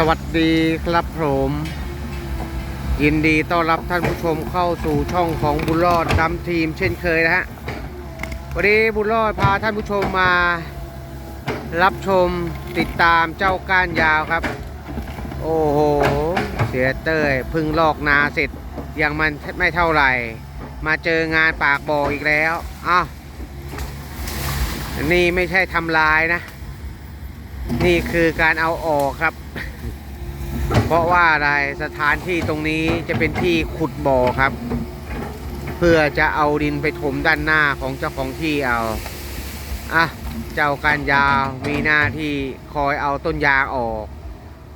สวัสดีครับผม ยินดีต้อนรับท่านผู้ชมเข้าสู่ช่องของบุญรอดดำทีมเช่นเคยนะฮะวันนี้บุญรอดพาท่านผู้ชมมา รับชมติดตามเจ้าก้านยาวครับ โอ้โห เสียเต้ยพึ่งลอกนาเสร็จยังมันไม่เท่าไหร่ มาเจองานปากบ่ออีกแล้วอ้าวนี่ไม่ใช่ทำลายนะ นี่คือการเอาออกครับ เพราะว่าอะไรสถานที่ตรงนี้จะเป็นที่ขุดบ่อครับ เพื่อจะเอาดินไปถมด้านหน้าของเจ้าของที่เอาอะเจ้าการยาวมีหน้าที่คอยเอาต้นยางออก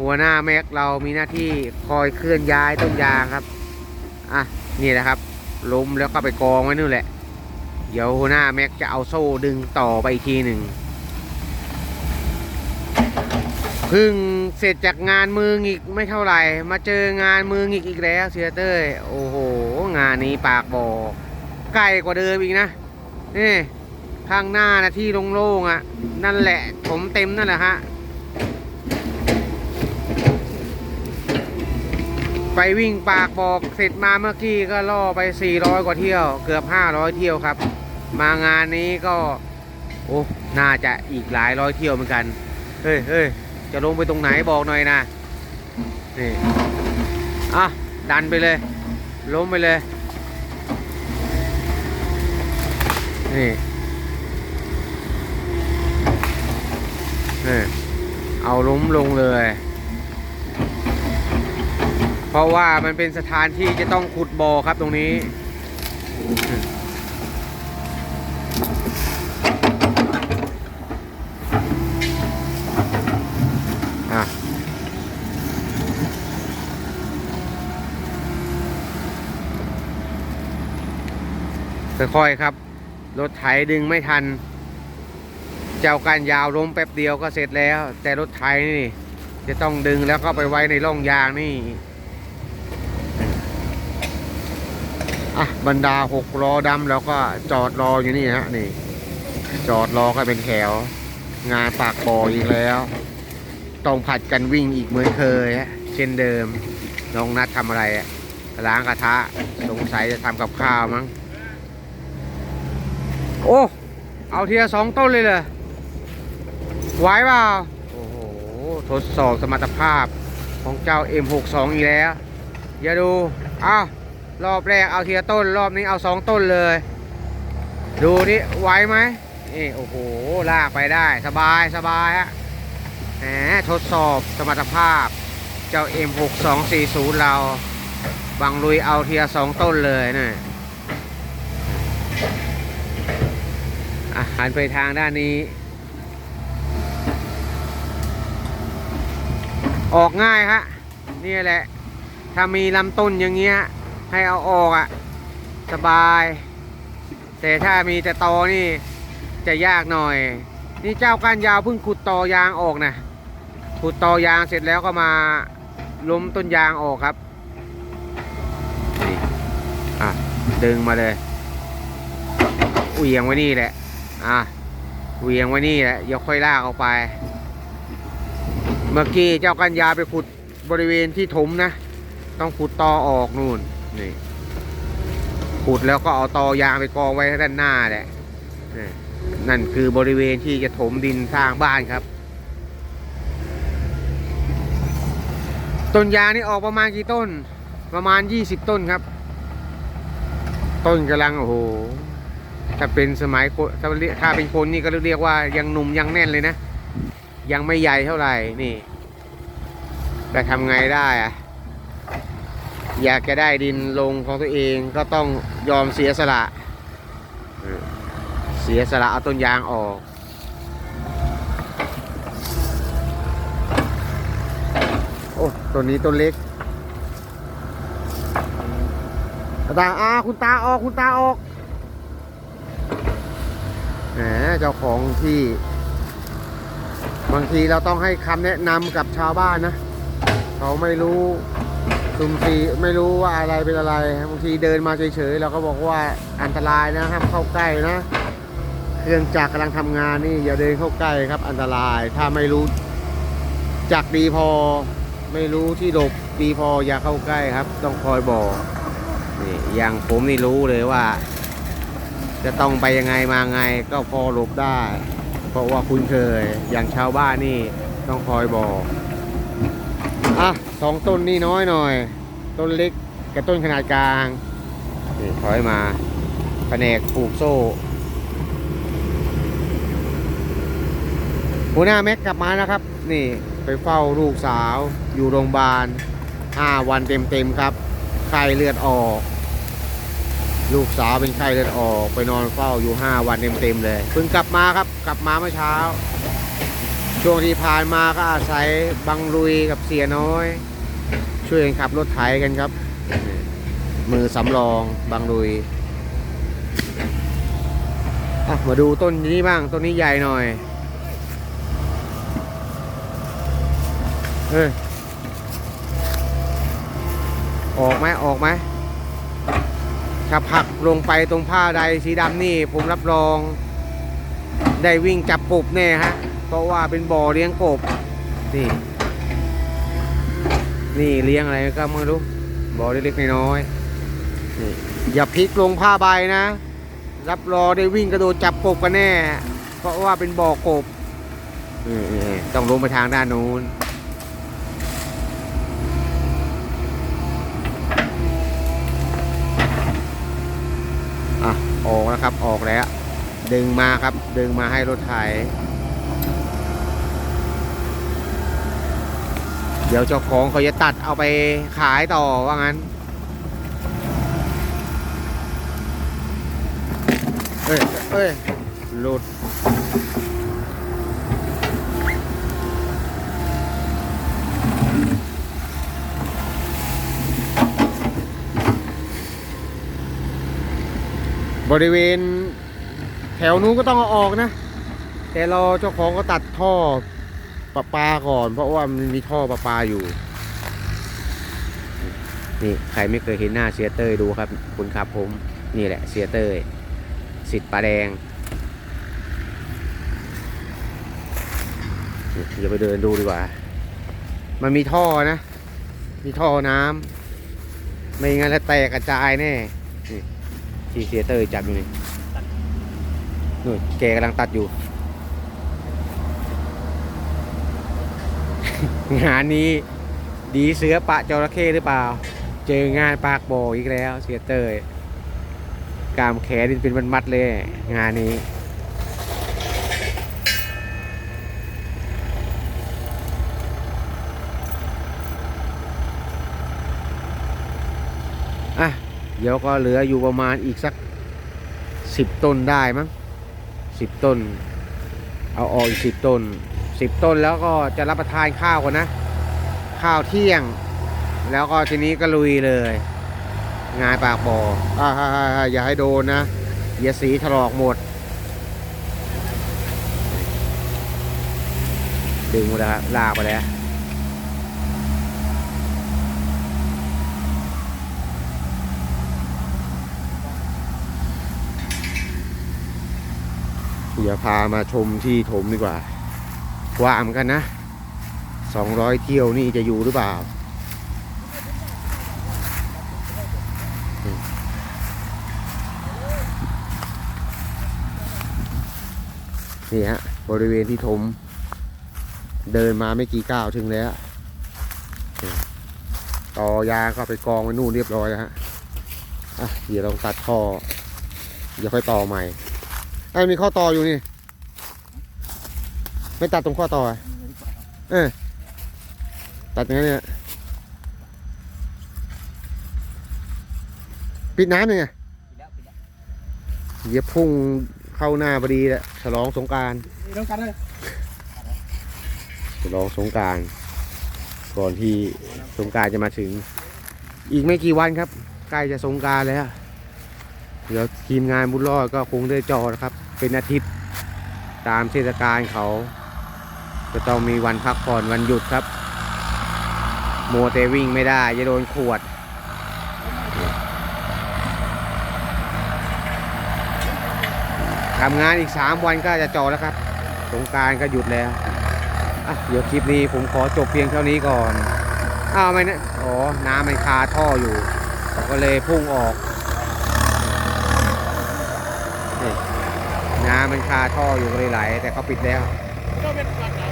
หัวหน้าแม็กเรามีหน้าที่คอยเคลื่อนย้ายต้นยางครับอะนี่แหละครับล้มแล้วก็ไปกองไว้นู่นแหละ เดี๋ยวหัวหน้าแม็กจะเอาโซ่ดึงต่อไปอีกทีหนึ่ง พึ่งเสร็จจากงานมืออีกไม่เท่าไหร่ มาเจองานมืออีกอีกแล้วเสียเต้ยโอ้โห งานนี้ปากบ่อใกล้กว่าเดิมอีกนะนี่ข้างหน้านะที่โล่งๆอะ นั่นแหละผมเต็มนั่นแหละฮะไปวิ่งปากบอกเสร็จมาเมื่อกี้ก็ล่อไป 400 กว่าเที่ยว เกือบ 500 เที่ยวครับ มางานนี้ก็ โอ้ น่าจะอีกหลายร้อยเที่ยวเหมือนกัน เฮ้ยเฮ้ย จะลงไปตรงไหนบอกหน่อยนะนี่อะดันไปเลย ล้มไปเลยนี่นี่เอาล้มลงเลย เพราะว่ามันเป็นสถานที่จะต้องขุดบ่อครับตรงนี้ ค่อยๆครับ รถไถดึงไม่ทัน เจ้าการยาวล้มแป๊บเดียวก็เสร็จแล้ว แต่รถไถนี่ จะต้องดึงแล้วก็ไปไว้ในร่องยางนี่อะบรรดาหกล้อดำแล้วก็จอดรออยู่นี่ฮะนี่ จอดรอกันเป็นแถว งานปากบ่ออีกแล้ว ต้องผัดกันวิ่งอีกเหมือนเคยฮะเช่นเดิมน้องนัดทำอะไรอะล้างกระทะ สงสัยจะทำกับข้าวมั้ง โอ้ เอาเทียสองต้นเลยเลยไหวเปล่า โอ้โห ทดสอบสมรรถภาพของเจ้า M62 อีกแล้ว อย่าดู อ้าว รอบแรกเอาเทียต้น รอบนี้เอาสองต้นเลย ดูนี่ไหวไหมนี่โอ้โห ลากไปได้สบายสบายฮะแหมทดสอบสมรรถภาพ เจ้า M6240 เรา บังลุยเอาเทียสองต้นเลยนะ อะหันไปทางด้านนี้ ออกง่ายฮะนี่แหละ ถ้ามีลำต้นอย่างเงี้ย ให้เอาออกอะ่ะสบาย แต่ถ้ามีแต่ตอนี่จะยากหน่อย นี่เจ้าก้านยาวเพิ่งขุดตอยางออกนะขุดตอยางเสร็จแล้วก็มาล้มต้นยางออกครับนี่อะดึงมาเลยเหวียงไว้นี่แหละ อะเวียงไว้นี่แหละอย่าค่อยลากออกไป เมื่อกี้เจ้ากัญญาไปขุดบริเวณที่ถมนะ ต้องขุดตอออกนู่นนี่ขุดแล้วก็เอาตอยางไปกองไว้ด้านหน้าแหละนั่นคือบริเวณที่จะถมดินสร้างบ้านครับ ต้นยางนี่ออกประมาณกี่ต้น ประมาณ 20 ต้นครับ ต้นกำลังโอ้โห ถ้าเป็นสมัยถ้าเรียกถ้าเป็นคนนี่ก็เรียกว่ายังหนุ่มยังแน่นเลยนะ ยังไม่ใหญ่เท่าไหร่นี่ แต่ทำไงได้อะอยากจะได้ดินลงของตัวเองก็ต้องยอมเสียสละเสียสละเอาต้นยางออกโอ้ต้นนี้ต้นเล็กตาอาคุณตาออกคุณตาออก แหมเจ้าของที่ บางทีเราต้องให้คำแนะนำกับชาวบ้านนะ เขาไม่รู้สุ่มสีไม่รู้ว่าอะไรเป็นอะไร บางทีเดินมาเฉยๆเราก็บอกว่าอันตรายนะห้ามเข้าใกล้นะเครื่องจักรกำลังทำงานนี่อย่าเดินเข้าใกล้ครับ อันตรายถ้าไม่รู้จักดีพอ ไม่รู้ที่หลบดีพออย่าเข้าใกล้ครับ ต้องคอยบอกนี่อย่างผมนี่รู้เลยว่า จะต้องไปยังไงมาไงก็พอหลบได้ เพราะว่าคุ้นเคยอย่างชาวบ้านนี่ต้องคอยบอกอะสองต้นนี่น้อยหน่อย ต้นเล็กกับต้นขนาดกลางนี่ถอยมาแผนกปลูกโซ่หัวหน้าแม็กกลับมาแล้วครับ นี่ไปเฝ้าลูกสาวอยู่โรงพยาบาล 5 วันเต็มๆครับไข้เลือดออก ลูกสาวเป็นไข้เลือดออกไปนอนเฝ้าอยู่ 5 วันเต็มๆเลยเพิ่งกลับมาครับกลับมาเมื่อเช้า ช่วงที่ผ่านมาก็อาศัยบังลุยกับเสียน้อย ช่วยกันขับรถไถกันครับ มือสำรองบังลุยมาดูต้นนี้บ้างต้นนี้ใหญ่หน่อยเออออกไหมออกไหม ถ้าผักลงไปตรงผ้าใดสีดำนี่ผมรับรอง ได้วิ่งจับกบแน่ฮะ เพราะว่าเป็นบ่อเลี้ยงกบ นี่ นี่เลี้ยงอะไรก็ไม่รู้ บ่อเล็กๆน้อยๆนี่อย่าพลิกลงผ้าใบนะ รับรองได้วิ่งกระโดดจับกบกันแน่ เพราะว่าเป็นบ่อกบนี่ๆต้องลงไปทางด้านนู้น ออกนะครับ ออกแล้ว ดึงมาครับ ดึงมาให้รถไถ เดี๋ยวเจ้าของเขาจะตัดเอาไปขายต่อว่างั้น เอ้ย เอ้ย หลุด บริเวณ แถวนู้นก็ต้องเอาออกนะ แต่เราเจ้าของก็ตัดท่อประปาก่อน เพราะว่ามันมีท่อประปาอยู่นี่ใครไม่เคยเห็นหน้าเสียเต้ยดูครับ คุณครับผมนี่แหละเสียเต้ยสิทธิ์ปลาแดงนี่อย่าไปเดินดูดีกว่า มันมีท่อนะ มีท่อน้ำไม่งั้นแล้วแตกกระจายแน่ ที่เสียเตอร์จับอยู่นี่นู่นแกกำลังตัดอยู่ งานนี้ดีเสือปะจระเข้หรือเปล่า เจองานปากโบอีกแล้วเสียเตยกามแขนนี่เป็นมัดๆเลย งานนี้ อะ เดี๋ยวก็เหลืออยู่ประมาณอีกสักสิบต้นได้มั้งสิบต้น เอาออกอีกสิบต้นสิบต้นแล้วก็จะรับประทานข้าวก่อนนะ ข้าวเที่ยง แล้วก็ทีนี้ก็ลุยเลย งานปากบ่ออ่าอย่าให้โดนนะอย่าสีถลอกหมด ดึงหมดแล้วครับลากไปแล้ว ดี๋ยวพามาชมที่ถมดีกว่าว่าเหมือนกันนะสองร้อยเที่ยวนี่จะอยู่หรือเปล่าอืมนี่ฮะ บริเวณที่ถม เดินมาไม่กี่ก้าวถึงแล้ว ต่อยาก็ไปกองไว้นู่นเรียบร้อยแล้วฮะ อะ เดี๋ยวลองตัดท่อ เดี๋ยวค่อยต่อใหม่ ไอ้มีข้อต่ออยู่นี่ ไม่ตัดตรงข้อต่ออะเออตัดอย่างนี้เนี่ยปิดน้ำยังไงเดี๋ยวพุ่งเข้าหน้าพอดีแหละฉลองสงกรารนี่ต้องกันเลยฉลองสงกรารก่อนที่สงกรารจะมาถึง อีกไม่กี่วันครับ ใกล้จะสงกรารแล้ว เดี๋ยวทีมงานบุญรอดก็คงได้จอนะครับ เป็นอาทิตย์ตามเทศกาลเขา จะต้องมีวันพักผ่อนวันหยุดครับมัวแต่วิ่งไม่ได้จะโดนขวดทำงานอีก 3 วันก็จะจอแล้วครับ สงการก็หยุดแล้วเดี๋ยวคลิปนี้ผมขอจบเพียงเท่านี้ก่อน อ้าวไม่นะ อ๋อ น้ำมันคาท่ออยู่ ก็เลยพุ่งออกนี่ น้ำมันคาท่ออยู่เลยไหลแต่เขาปิดแล้วเป็นฝั่งไหน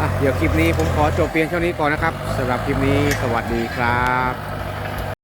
อะเดี๋ยวคลิปนี้ผมขอจบเพียงเท่านี้ก่อนนะครับสำหรับคลิปนี้สวัสดีครับ